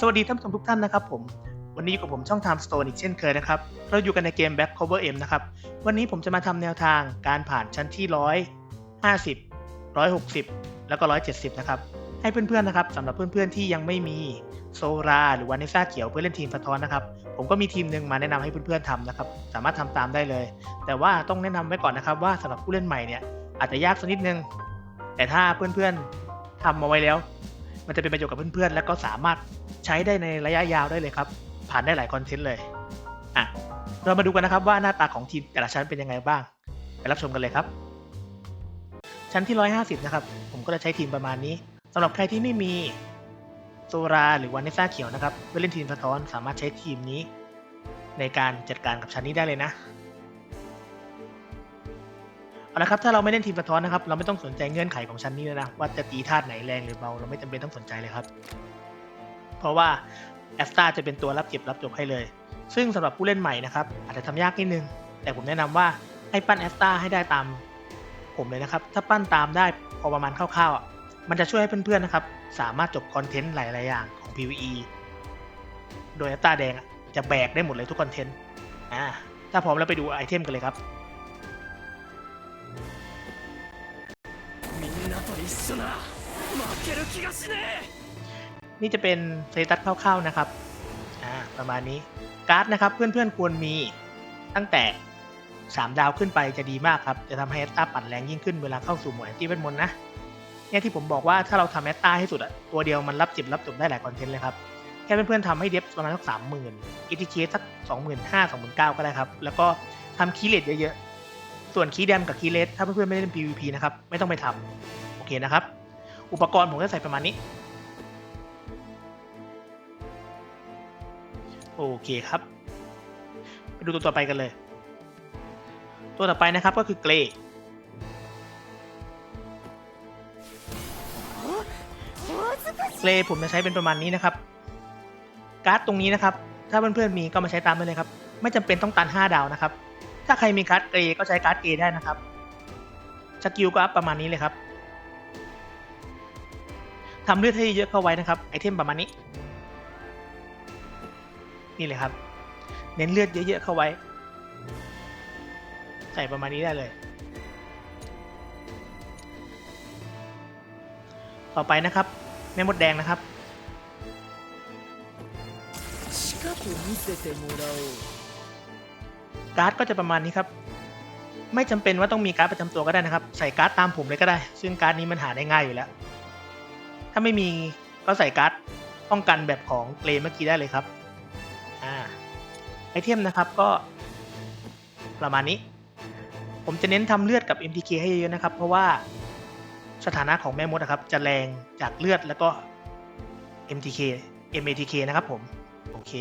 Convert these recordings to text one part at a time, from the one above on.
สวัสดีท่านผู้ชมทุกท่านนะครับผม วันนี้อยู่กับผมช่อง Time Stone อีกเช่นเคยนะครับ เราอยู่กันในเกม Back Cover M นะครับ วันนี้ผมจะมาทำแนวทางการผ่านชั้นที่ 150 160 แล้วก็ 170 นะครับ ให้เพื่อนๆนะครับสำหรับเพื่อนๆที่ยังไม่มีโซราหรือวานิซ่าเขียวเพื่อเล่นทีมสะท้อนนะครับ ผมก็มีทีมหนึ่งมาแนะนำให้เพื่อนๆทำนะครับ สามารถทำตามได้เลย แต่ว่าต้องแนะนำไว้ก่อนนะครับว่าสำหรับผู้เล่นใหม่เนี่ยอาจจะยากสักนิดนึง แต่ถ้าเพื่อนๆทำมาไว้แล้ว มันจะเป็นประโยชน์กับเพื่อนๆ และก็สามารถใช้ได้ในระยะยาวได้เลยครับ ผ่านได้หลายคอนเทนต์เลยอะเรามาดูกันนะครับว่าหน้าตาของทีมแต่ละชั้นเป็นยังไงบ้าง ไปรับชมกันเลยครับ ชั้นที่ 150 นะครับ ผมก็จะใช้ทีมประมาณนี้สำหรับใครที่ไม่มีโซราหรือวานเนซ่าเขียวนะครับเพื่อเล่นทีมสะท้อนสามารถใช้ทีมนี้ ในการจัดการกับชั้นนี้ได้เลยนะ เอาละครับถ้าเราไม่เล่นทีมสะท้อนนะครับเราไม่ต้องสนใจเงื่อนไขของชั้นนี้เลยนะว่าจะตีธาตุไหนแรงหรือเบาเราไม่จำเป็นต้องสนใจเลยครับ เพราะว่าแอสตาจะเป็นตัวรับเก็บรับจบให้เลย ซึ่งสำหรับผู้เล่นใหม่นะครับอาจจะทำยากนิดนึง แต่ผมแนะนำว่าให้ปั้นแอสตาให้ได้ตามผมเลยนะครับ ถ้าปั้นตามได้พอประมาณคร่าวๆอะมันจะช่วยให้เพื่อนๆนะครับสามารถจบคอนเทนต์หลายๆอย่างของ PVE โดยแอสตาแดงจะแบกได้หมดเลยทุกคอนเทนต์อ่าถ้าพร้อมแล้วไปดูไอเทมกันเลยครับ นี่จะเป็นสเตตัสคร่าวๆนะครับอ่าประมาณนี้การ์ดนะครับเพื่อนๆควรมีตั้งแต่ 3 ดาวขึ้นไปจะดีมากครับ จะทำให้แอตตาปั่นแรงยิ่งขึ้นเวลาเข้าสู่หมวดแอนตี้เวทมนต์นะเนี่ยที่ผมบอกว่าถ้าเราทำแอตตาให้สุดอะตัวเดียวมันรับจิบรับจบได้หลายคอนเทนต์เลยครับแค่เพื่อนๆทำให้เดฟประมาณสักสามหมื่นอีทีเคสักสองหมื่นห้าสองหมื่นเก้าก็ได้ครับ แล้วก็ทำคีย์เลดเยอะๆ ส่วนคีย์แดมกับคีย์เลสถ้าเพื่อนๆไม่ได้เล่น PVP นะครับ ไม่ต้องไปทำ เคนะครับ อุปกรณ์ผมจะใส่ประมาณนี้ โอเคครับ ไปดูตัวต่อไปกันเลย ตัวต่อไปนะครับก็คือเกรย์เกรย์ผมจะใช้เป็นประมาณนี้นะครับ การ์ดตรงนี้นะครับ ถ้าเพื่อนๆมีก็มาใช้ตามได้เลยครับ ไม่จำเป็นต้องตัน 5 ดาวนะครับ ถ้าใครมีการ์ดเกรย์ก็ใช้การ์ดเกรย์ได้นะครับสกิลก็อัพประมาณนี้เลยครับ ทำเลือดให้เยอะเข้าไว้นะครับไอเทมประมาณนี้ นี่เลยครับ เน้นเลือดเยอะๆเข้าไว้ ใส่ประมาณนี้ได้เลย ต่อไปนะครับแม่มดแดงนะครับการ์ดก็จะประมาณนี้ครับ ไม่จำเป็นว่าต้องมีการ์ดประจำตัวก็ได้นะครับ ใส่การ์ดตามผมเลยก็ได้ ซึ่งการ์ดนี้มันหาได้ง่ายอยู่แล้ว ถ้าไม่มีก็ใส่การ์ดป้องกันแบบของเกรเมื่อกี้ได้เลยครับอ่าไอเทมนะครับก็ประมาณนี้ ผมจะเน้นทำเลือดกับ MTK ให้เยอะๆนะครับ เพราะว่าสถานะของแม่มดนะครับ จะแรงจากเลือดแล้วก็ MTK MATK นะครับผมโอเค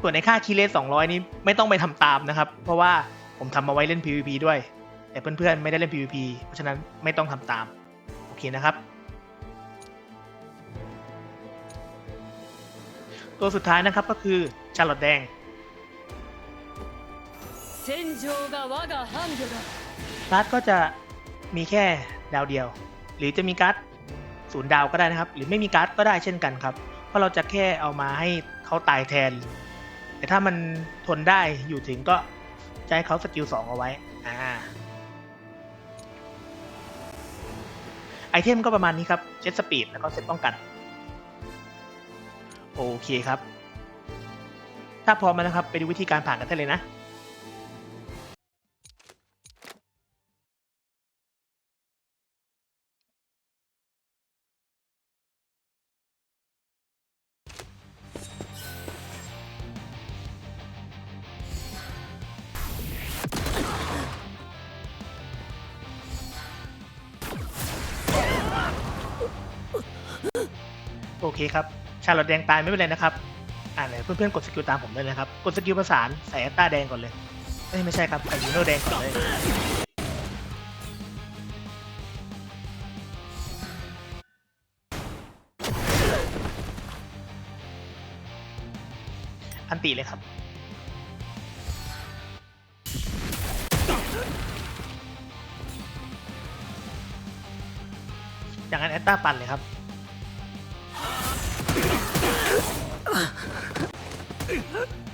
ส่วนในค่าคีเลส200 นี้ไม่ต้องไปทำตามนะครับ เพราะว่าผมทำมาไว้เล่น PVP ด้วย แต่เพื่อนๆไม่ได้เล่น PVP เพราะฉะนั้นไม่ต้องทำตาม โอเคนะครับ ตัวสุดท้ายนะครับก็คือชาลอตแดงการ์ดก็จะมีแค่ดาวเดียว หรือจะมีการ์ดศูนย์ดาวก็ได้นะครับ หรือไม่มีการ์ดก็ได้เช่นกันครับ เพราะเราจะแค่เอามาให้เขาตายแทน แต่ถ้ามันทนได้อยู่ถึงก็ใจเขาสกิลสองเอาไว้อ่าไอเทมก็ประมาณนี้ครับเจ็ตสปีดแล้วก็เซตป้องกัน โอเคครับ ถ้าพร้อมแล้วนะครับ ไปดูวิธีการผ่านกันได้เลยนะโอเคครับ ชาลอตแดงตายไม่เป็นไรนะครับ อ่าไหนเพื่อนๆกดสกิลตามผมเลยนะครับ กดสกิลประสานใส่แอตตาแดงก่อนเลย เอ้ยไม่ใช่ครับใส่ยูโนแดงก่อนเลย อันติเลยครับอย่างนั้นแอตตาปั่นเลยครับ Huh?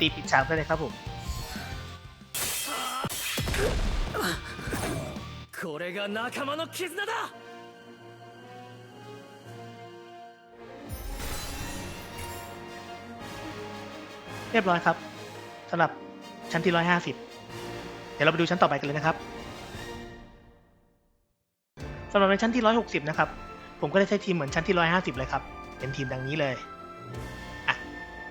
ตีปิดฉากได้เลยครับผม これが仲間の絆だ เรียบร้อยครับสำหรับชั้นที่ 150 เดี๋ยวเราไปดูชั้นต่อไปกันเลยนะครับสำหรับในชั้นที่ 160 นะครับ ผมก็ได้ใช้ทีมเหมือนชั้นที่ 150 เลยครับ เป็นทีมดังนี้เลยอ่ะ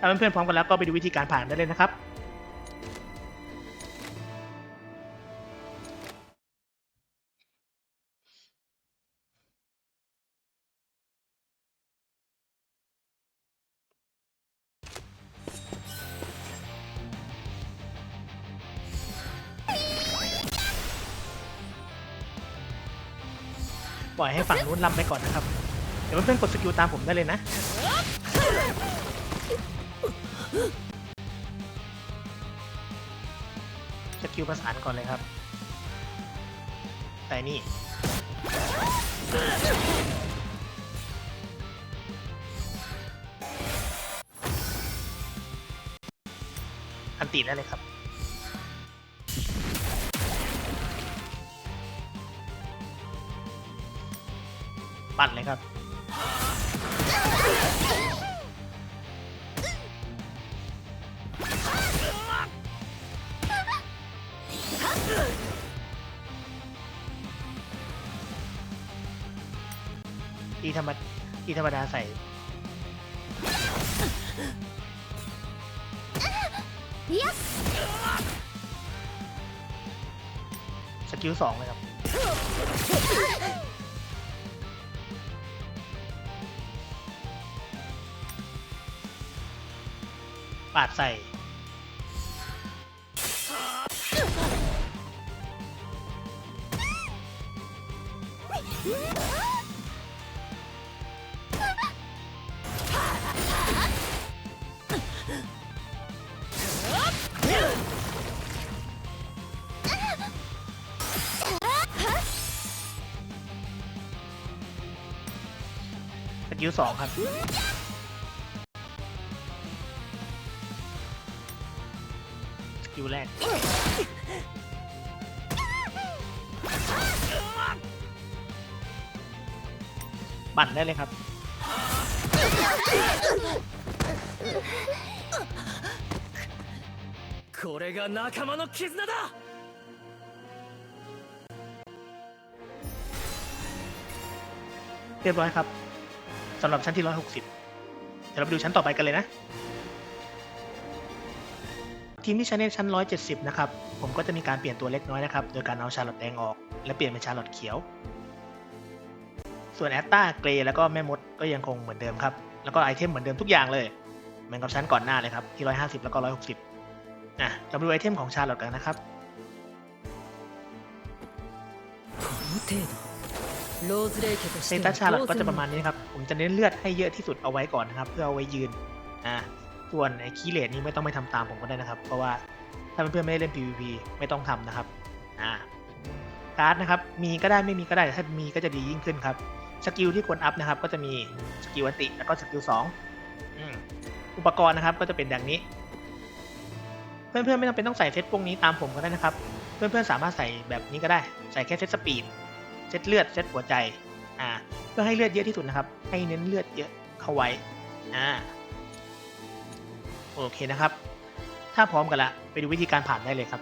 ถ้าเพื่อนๆพร้อมกันแล้วก็ไปดูวิธีการผ่านได้เลยนะครับปล่อยให้ฝั่งนู้นลำไปก่อนนะครับ เดี๋ยวเพื่อนๆกดสกิลตามผมได้เลยนะ สกิลประสานก่อนเลยครับ แต่นี่ อันตีได้เลยครับ ปั่นเลยครับ มดทีธรรมดาใส่ สกิลสองเลยครับ ปาดใส่ สกิลสองครับ สกิลแรก ปั่นได้เลยครับ これが仲間の絆だ เรียบร้อยครับ สำหรับชั้นที่ 160 เดี๋ยวเราไปดูชั้นต่อไปกันเลยนะ ทีมที่ใช้ในชั้น 170 นะครับ ผมก็จะมีการเปลี่ยนตัวเล็กน้อยนะครับ โดยการเอาชาร์ลอตแดงออก และเปลี่ยนเป็นชาร์ลอตเขียว ส่วนแอตตาเกรแล้วก็แม่มดก็ยังคงเหมือนเดิมครับ แล้วก็ไอเทมเหมือนเดิมทุกอย่างเลย เหมือนกับชั้นก่อนหน้าเลยครับ ที่ 150 แล้วก็ 160อ่ะเราไปดูไอเทมของชาร์ลอตกันนะครับ この程度ローズレイ家と เซตัชาร์ลอตก็จะประมาณนี้ครับ ผมจะเน้นเลือดให้เยอะที่สุดเอาไว้ก่อนนะครับ เพื่อเอาไว้ยืน อ่า ส่วนไอ้คีเลดนี่ไม่ต้องไปทำตามผมก็ได้นะครับ เพราะว่าถ้าเพื่อนๆไม่ได้เล่น PVP ไม่ต้องทำนะครับ อ่า การ์ดนะครับ มีก็ได้ไม่มีก็ได้ ถ้ามีก็จะดียิ่งขึ้นครับ สกิลที่ควรอัพนะครับ ก็จะมีสกิลวันติแล้วก็สกิลสองอุปกรณ์นะครับ ก็จะเป็นดังนี้ เพื่อนๆไม่จำเป็นต้องใส่เซตพวกนี้ตามผมก็ได้นะครับ เพื่อนๆสามารถใส่แบบนี้ก็ได้ ใส่แค่เซตสปีด เซตเลือดเซตหัวใจอ่าเพื่อให้เลือดเยอะที่สุดนะครับ ให้เน้นเลือดเยอะเข้าไว้อ่าโอเคนะครับ ถ้าพร้อมกันละไปดูวิธีการผ่านได้เลยครับ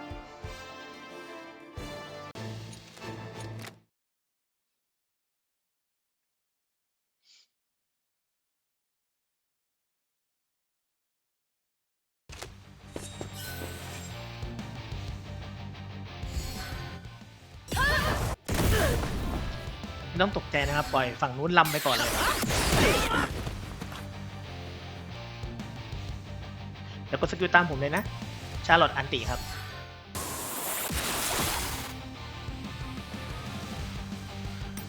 ไม่ต้องตกใจนะครับ ปล่อยฝั่งนู้นลำไปก่อนเลย แล้วก็สกิลตามผมเลยนะ ชาร์ลอตอันติครับ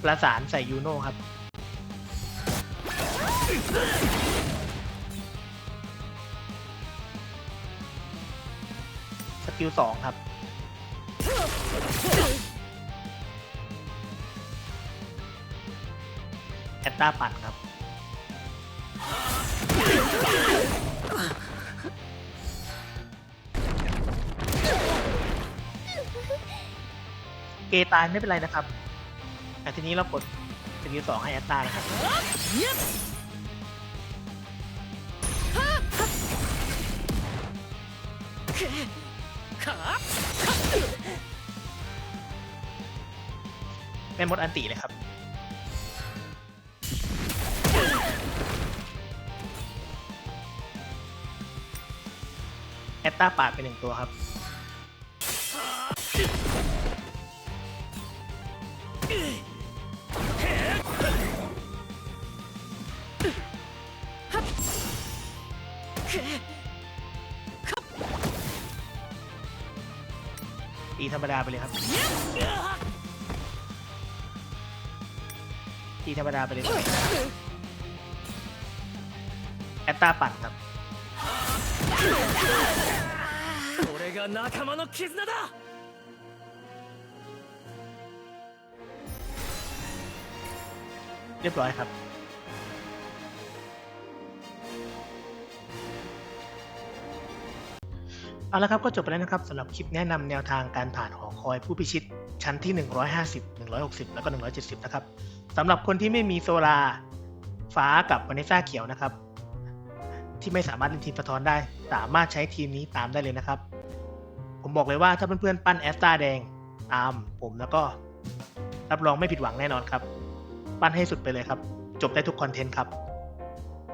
ประสานใส่ยูโน่ครับ สกิลสองครับ ตตาปั่นครับ เกตายไม่เป็นไรนะครับแต่ทีนี้เรากดสกิลสองให้แอตตานะครับเป็นมดอันติเลยครับ ตตาปาดไปหนึ่งตัวครับ ตีธรรมดาไปเลยครับ ตีธรรมดาไปเลยแอตตาปั่นครับ れが仲間の絆だ เรียบร้อยครับ เอาละครับก็จบไปแล้วนะครับสำหรับคลิปแนะนำแนวทางการผ่านหอคอยผู้พิชิตชั้นที่ 150 160 แล้วก็ 170 นะครับสำหรับคนที่ไม่มีโซลาร์ฟ้ากับวานิซ่าเขียวนะครับ ที่ไม่สามารถเล่นทีมสะท้อนได้ สามารถใช้ทีมนี้ตามได้เลยนะครับ ผมบอกเลยว่าถ้าเพื่อนๆปั้นแอสตาแดงตามผมแล้วก็รับรองไม่ผิดหวังแน่นอนครับ ปั้นให้สุดไปเลยครับ จบได้ทุกคอนเทนต์ครับ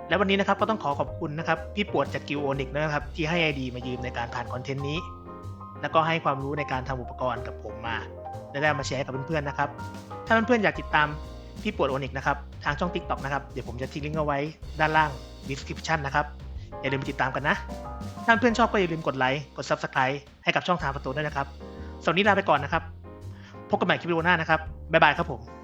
และวันนี้นะครับก็ต้องขอขอบคุณนะครับพี่ปวดจากกิวโอนิกนะครับ ที่ให้ไอดีมายืมในการผ่านคอนเทนต์นี้ แล้วก็ให้ความรู้ในการทำอุปกรณ์กับผมมาและได้มาแชร์กับเพื่อนๆนะครับ ถ้าเพื่อนๆอยากติดตามพี่ปวดโอนิกนะครับทางช่อง TikTok นะครับเดี๋ยวผมจะทิ้งลิงก์เอาไว้ด้านล่าง description นะครับอย่าลืมไปติดตามกันนะ ถ้าเพื่อนชอบก็อย่าลืมกดไลค์ กด Subscribe ให้กับช่องทางประตูด้วยนะครับสวันนี้ลาไปก่อนนะครับ พบกันใหม่คลิปวิดีโอหน้านะครับ บ๊ายบายครับผม